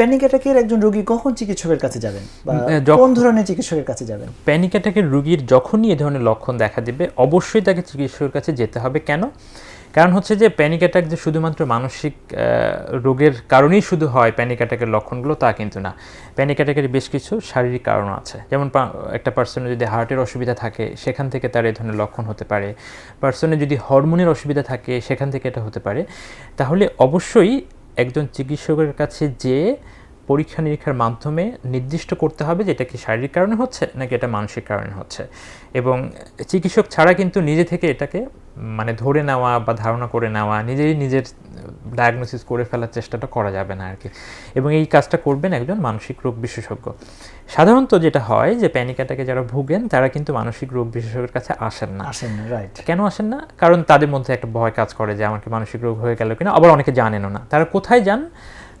Panic অ্যাটাকের একজন রোগী কখন চিকিৎসকের কাছে যাবেন? বা কোন ধরনের চিকিৎসকের কাছে যাবেন? প্যানিক অ্যাটাকের রুগীর যখনই এ ধরনের লক্ষণ দেখা দেবে অবশ্যই তাকে চিকিৎসকের কাছে যেতে হবে। কেন? কারণ হচ্ছে যে প্যানিক অ্যাটাক যে শুধুমাত্র মানসিক রোগের কারণেই শুধু হয় প্যানিক অ্যাটাকের লক্ষণগুলো তা কিন্তু না। প্যানিক অ্যাটাকের বেশ কিছু শারীরিক কারণ আছে। যেমন একটা পার্সনের যদি হার্টের অসুবিধা থাকে সেখান থেকে তার এই ধরনের লক্ষণ হতে পারে। পার্সনের যদি হরমোনের অসুবিধা থাকে সেখান থেকে এটা হতে পারে। তাহলে অবশ্যই একজন চিকিৎসকের কাছে যে পরীক্ষা নিরীক্ষার মাধ্যমে নির্দিষ্ট করতে হবে যে এটা কি শারীরিক কারণে হচ্ছে নাকি এটা মানসিক কারণে হচ্ছে। এবং চিকিৎসক ছাড়া কিন্তু নিজে থেকে এটাকে মানে ধরে নেওয়া বা ধারণা করে নেওয়া নিজেই নিজের ডায়াগনোসিস করে ফেলার চেষ্টাটা করা যাবে না আর কি এবং এই কাজটা করবেন একজন মানসিক রোগ বিশেষজ্ঞ। সাধারণত যেটা হয় যে প্যানিক অ্যাটাকে যারা ভুগেন তারা কিন্তু মানসিক রোগ বিশেষজ্ঞের কাছে আসেন না। আসেন না রাইট কেন আসেন না? কারণ তাদের মধ্যে একটা ভয় কাজ করে যে আমার কি মানসিক রোগ হয়ে গেল কিনা আবার অনেকে জানেনও না। তারা কোথায় যান?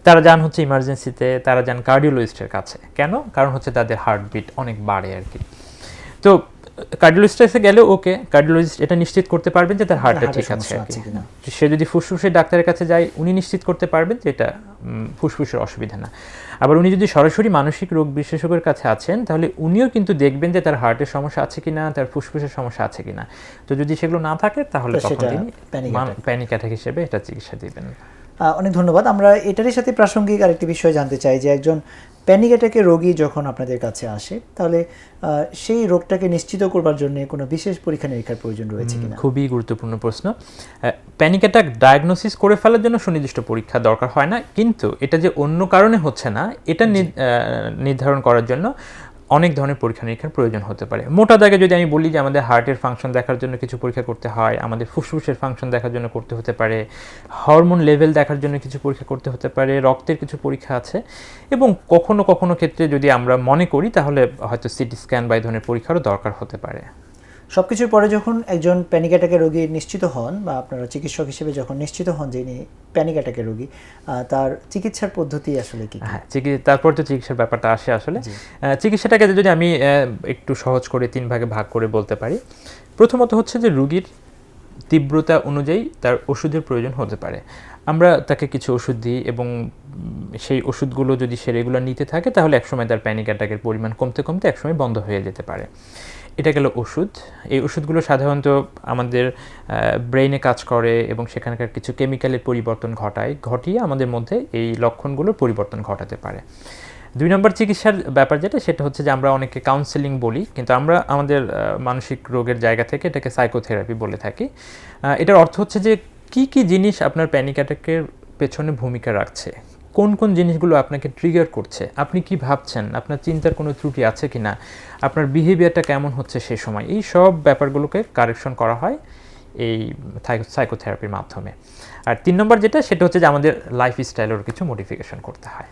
তারা যান হচ্ছে ইমার্জেন্সিতে তারা যান কার্ডিওলজিস্টের কাছে। কেন? কারণ হচ্ছে তাদের হার্টবিট অনেক বাড়ে আর কি তো কার্ডিওলজিস্টের কাছে গেলে ওকে কার্ডিওলজিস্ট এটা নিশ্চিত করতে পারবেন যে তার হার্টটা ঠিক আছে। সে যদি ফুসফুসের ডাক্তারের কাছে যায় উনি নিশ্চিত করতে পারবেন যে এটা ফুসফুসের অসুবিধা না। আবার উনি যদি সরাসরি মানসিক রোগ বিশেষজ্ঞের কাছে আছেন তাহলে উনিও কিন্তু দেখবেন যে তার হার্টের সমস্যা আছে কিনা তার ফুসফুসের সমস্যা আছে কিনা। তো যদি সেগুলো না থাকে তাহলে তখন তিনি প্যানিক অ্যাটাক হিসেবে এটা চিকিৎসা দিবেন। অনেক ধন্যবাদ। আমরা এটারই সাথে প্রাসঙ্গিক আরেকটি বিষয় জানতে চাই যে একজন প্যানিক অ্যাটাকের রোগী যখন আপনাদের কাছে আসে তাহলে সেই রোগটাকে নিশ্চিত করবার জন্য কোনো বিশেষ পরীক্ষা নিরীক্ষার প্রয়োজন রয়েছে কিনা? খুবই গুরুত্বপূর্ণ প্রশ্ন। প্যানিক অ্যাটাক ডায়াগনোসিস করে ফেলার জন্য সুনির্দিষ্ট পরীক্ষা দরকার হয় না কিন্তু এটা যে অন্য কারণে হচ্ছে না এটা নির্ধারণ করার জন্য অনেক ধরনের পরীক্ষা নিরীক্ষার প্রয়োজন হতে পারে। মোটা দাগে যদি আমি বলি যে আমাদের হার্টের ফাংশন দেখার জন্য কিছু পরীক্ষা করতে হয়, আমাদের ফুসফুসের ফাংশন দেখার জন্য করতে হতে পারে হরমোন লেভেল দেখার জন্য কিছু পরীক্ষা করতে হতে পারে, রক্তের কিছু পরীক্ষা আছে এবং কখনো কখনো ক্ষেত্রে যদি আমরা মনে করি তাহলে হয়তো সিটি স্ক্যান বা এই ধরনের পরীক্ষারও দরকার হতে পারে। সবকিছুর পরে যখন একজন প্যানিক অ্যাটাকের রোগী নিশ্চিত হন বা আপনারা চিকিৎসক হিসেবে যখন নিশ্চিত হন যে ইনি প্যানিক অ্যাটাকের রোগী তার চিকিৎসার পদ্ধতি আসলে কি? হ্যাঁ তারপর তো চিকিৎসার ব্যাপারটা আসে আসলে। চিকিৎসাটাকে যদি আমি একটু সহজ করে তিন ভাগে ভাগ করে বলতে পারি। প্রথমত হচ্ছে যে রুগীর তীব্রতা অনুযায়ী তার ওষুধের প্রয়োজন হতে পারে। আমরা তাকে কিছু ওষুধ দিই এবং সেই ওষুধগুলো যদি সে রেগুলার নিতে থাকে তাহলে একসময় তার প্যানিক অ্যাটাকের পরিমাণ কমতে কমতে একসময় বন্ধ হয়ে যেতে পারে। এটা গেল ওষুধ। এই ওষুধগুলো সাধারণত আমাদের ব্রেইনে কাজ করে এবং সেখানকার কিছু কেমিক্যালের পরিবর্তন ঘটায়, ঘটিয়ে আমাদের মধ্যে এই লক্ষণগুলোর পরিবর্তন ঘটাতে পারে। দুই নম্বর চিকিৎসার ব্যাপার যেটা, সেটা হচ্ছে যে আমরা অনেকে কাউন্সেলিং বলি, কিন্তু আমরা আমাদের মানসিক রোগের জায়গা থেকে এটাকে সাইকোথেরাপি বলে থাকি। এটার অর্থ হচ্ছে যে কি কি জিনিস আপনার প্যানিক অ্যাটাকের পেছনে ভূমিকা রাখছে? কোন কোন জিনিসগুলো আপনাকে ট্রিগার করছে? আপনি কি ভাবছেন? আপনার চিন্তার কোনো ত্রুটি আছে কি না আপনার বিহেভিয়ারটা কেমন হচ্ছে সে সময়? এই সব ব্যাপারগুলোকে কারেকশন করা হয় এই সাইকোথেরাপির মাধ্যমে। আর তিন নম্বর যেটা, সেটা হচ্ছে যে আমাদের লাইফ স্টাইলের কিছু মডিফিকেশন করতে হয়।